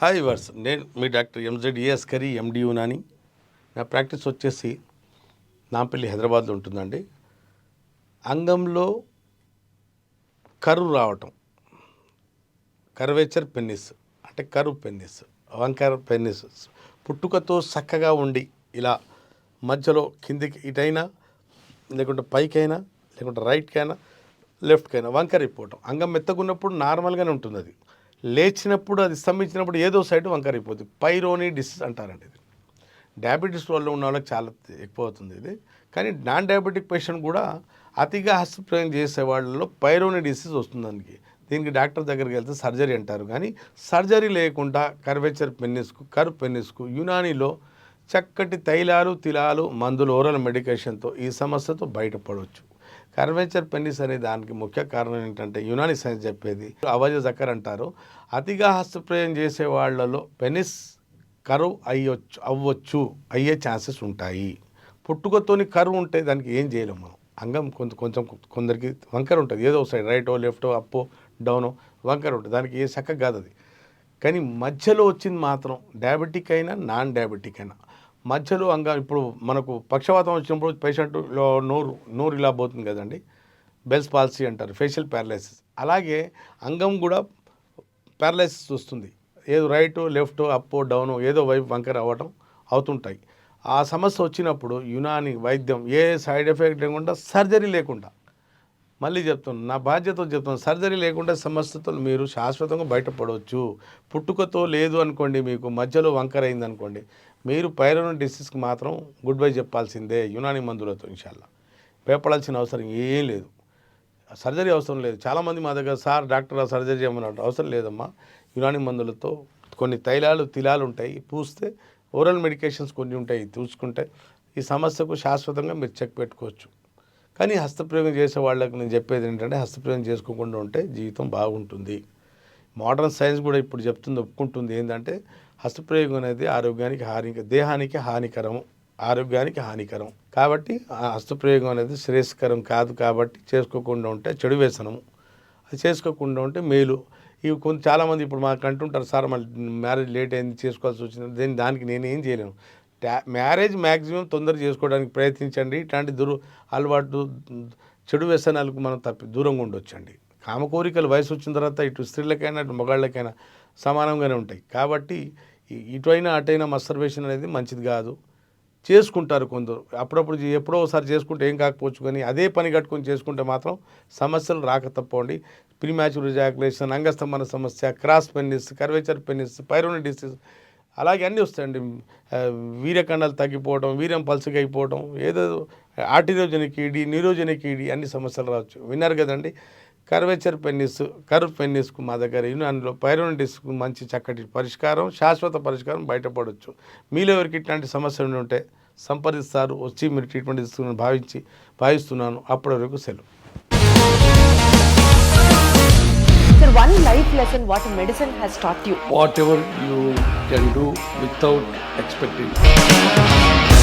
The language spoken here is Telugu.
హాయ్ వర్స్ నేను మీ doctor MZ AS Qari MD Unani నా ప్రాక్టీస్ వచ్చేసి నాంపల్లి హైదరాబాద్లో ఉంటుందండి. అంగంలో కరువు రావటం. కర్వేచర్ పెన్నిస్ అంటే కరువు పెన్నిస్ వంకర పెన్నిస్ పుట్టుకతో చక్కగా ఉండి ఇలా మధ్యలో కిందికి ఇటైనా లేకుంటే పైకైనా లేకుంటే రైట్కైనా లెఫ్ట్కైనా వంకరైపోవటం. అంగం మెత్తగున్నప్పుడు నార్మల్గానే ఉంటుంది అది లేచినప్పుడు అది స్తంభించినప్పుడు ఏదో సైడ్ వంకరైపోతుంది పైరోని డిసీజ్ అంటారండి ఇది. డయాబెటీస్ వల్ల ఉన్న వాళ్ళకి చాలా ఎక్కువ అవుతుంది ఇది. కానీ నాన్ డయాబెటిక్ పేషెంట్ కూడా అతిగా హస్తప్రయోగం చేసే వాళ్ళలో పైరోని డిసీజ్ వస్తుంది దానికి దీనికి డాక్టర్ దగ్గరికి వెళ్తే సర్జరీ అంటారు. కానీ సర్జరీ లేకుండా కర్వేచర్ పెన్నిస్కు కరు పెన్నిస్కు యునానీలో చక్కటి తైలాలు తిలాలు మందులు ఓరల్ మెడికేషన్తో ఈ సమస్యతో బయటపడవచ్చు కర్వేచర్ పెన్నిస్ అనే దానికి ముఖ్య కారణం ఏంటంటే యునాని సైన్స్ చెప్పేది. అవజ జకర్ అంటారు. అతిగా హస్తప్రయోగం చేసే వాళ్ళలో పెనిస్ కరువు అయ్యొచ్చు అవ్వచ్చు అయ్యే ఛాన్సెస్ ఉంటాయి. పుట్టుకతోని కరువు ఉంటే దానికి ఏం చేయలేము మనం. అంగం కొంత కొంచెం కొందరికి వంకర ఉంటుంది. ఏదో సైడ్ రైటో లెఫ్టో అప్పో డౌనో వంకర ఉంటుంది. దానికి ఏ చక్కగా కాదు అది. కానీ మధ్యలో వచ్చింది మాత్రం డయాబెటిక్ అయినా నాన్ డయాబెటిక్ అయినా మధ్యలో అంగం ఇప్పుడు మనకు పక్షవాతం వచ్చినప్పుడు పేషెంట్ నోరు నోరు ఇలా పోతుంది కదండి. బెల్స్ పాలసీ అంటారు ఫేషియల్ ప్యారలైసిస్. అలాగే అంగం కూడా ప్యారలైసిస్ వస్తుంది. ఏదో రైట్ లెఫ్ట్ అప్ డౌన్ ఏదో వైపు వంకర అవ్వటం అవుతుంటాయి. ఆ సమస్య వచ్చినప్పుడు యునాని వైద్యం ఏ సైడ్ ఎఫెక్ట్ లేకుండా సర్జరీ లేకుండా మళ్ళీ చెప్తున్నాను నా బాధ్యత చెప్తున్నాను సర్జరీ లేకుండా సమస్యతో మీరు శాశ్వతంగా బయటపడవచ్చు. పుట్టుకతో లేదు అనుకోండి మీకు మధ్యలో వంకర అయింది అనుకోండి మీరు పైరోన్ డిసీజ్కి మాత్రం గుడ్ బై చెప్పాల్సిందే యునాని మందులతో ఇన్షాల్లా. భయపడాల్సిన అవసరం ఏం లేదు. సర్జరీ అవసరం లేదు. చాలామంది మా దగ్గర సార్ డాక్టర్ ఆ సర్జరీ చేయమన్నట్టు అవసరం లేదమ్మా. యునాని మందులతో కొన్ని తైలాలు తిలాలు ఉంటాయి. పూస్తే ఓరల్ మెడికేషన్స్ కొన్ని ఉంటాయి. చూసుకుంటే ఈ సమస్యకు శాశ్వతంగా మీరు చెక్ పెట్టుకోవచ్చు. కానీ హస్తప్రయోగం చేసే వాళ్ళకి నేను చెప్పేది ఏంటంటే హస్తప్రయోగం చేసుకోకుండా ఉంటే జీవితం బాగుంటుంది. మోడర్న్ సైన్స్ కూడా ఇప్పుడు చెప్తుంది ఒప్పుకుంటుంది. ఏంటంటే హస్తప్రయోగం అనేది ఆరోగ్యానికి హాని దేహానికి హానికరం ఆరోగ్యానికి హానికరం. కాబట్టి ఆ హస్తప్రయోగం అనేది శ్రేయస్కరం కాదు కాబట్టి చేసుకోకుండా ఉంటే చెడు వ్యసనము. అది చేసుకోకుండా ఉంటే మేలు. ఇవి కొంత చాలామంది ఇప్పుడు మాకు అంటుంటారు సార్ మళ్ళీ మ్యారేజ్ లేట్ అయింది చేసుకోవాల్సి వచ్చింది. దీని దానికి నేను ఏం చేయలేను మ్యారేజ్ మ్యాక్సిమం తొందర చేసుకోవడానికి ప్రయత్నించండి. ఇట్లాంటి దురు అలవాటు చెడు వ్యసనాలకు మనం తప్పి దూరంగా ఉండొచ్చండి. కామ కోరికలు వయసు వచ్చిన తర్వాత ఇటు స్త్రీలకైనా ఇటు మగాళ్ళకైనా సమానంగానే ఉంటాయి. కాబట్టి ఇటువైనా అటైనా మస్టర్బేషన్ అనేది మంచిది కాదు. చేసుకుంటారు కొందరు. అప్పుడప్పుడు ఎప్పుడో ఒకసారి చేసుకుంటే ఏం కాకపోవచ్చు కానీ అదే పని కట్టుకొని చేసుకుంటే మాత్రం సమస్యలు రాక తప్పండి ప్రీమాచ్యూర్ జాకులేషన్ అంగస్తంభన సమస్య cross penis curvature penis Peyronie disease అలాగే అన్నీ వస్తాయండి. ఆ, వీర్యకండాలు తగ్గిపోవడం వీర్యం పలుచగా అయిపోవడం ఏదో ఆర్టిరోజనిక్ ఈడి న్యూరోజనిక్ ఈడి అన్ని సమస్యలు రావచ్చు. విన్నారు కదండి? కర్వేచర్ పెన్నిస్ కర్వ్ పెన్నిస్కు మా దగ్గర యూనాన్లో పైరోనిటిస్కు మంచి చక్కటి పరిష్కారం శాశ్వత పరిష్కారం బయటపడవచ్చు మీలో ఎవరికి ఇట్లాంటి సమస్యలు ఉంటే సంప్రదిస్తారు వచ్చి మీరు ట్రీట్మెంట్ ఇస్తున్నాను భావించి భావిస్తున్నాను అప్పటి వరకు సెలవు Sir, one life lesson what medicine has taught you. whatever you can do without expecting.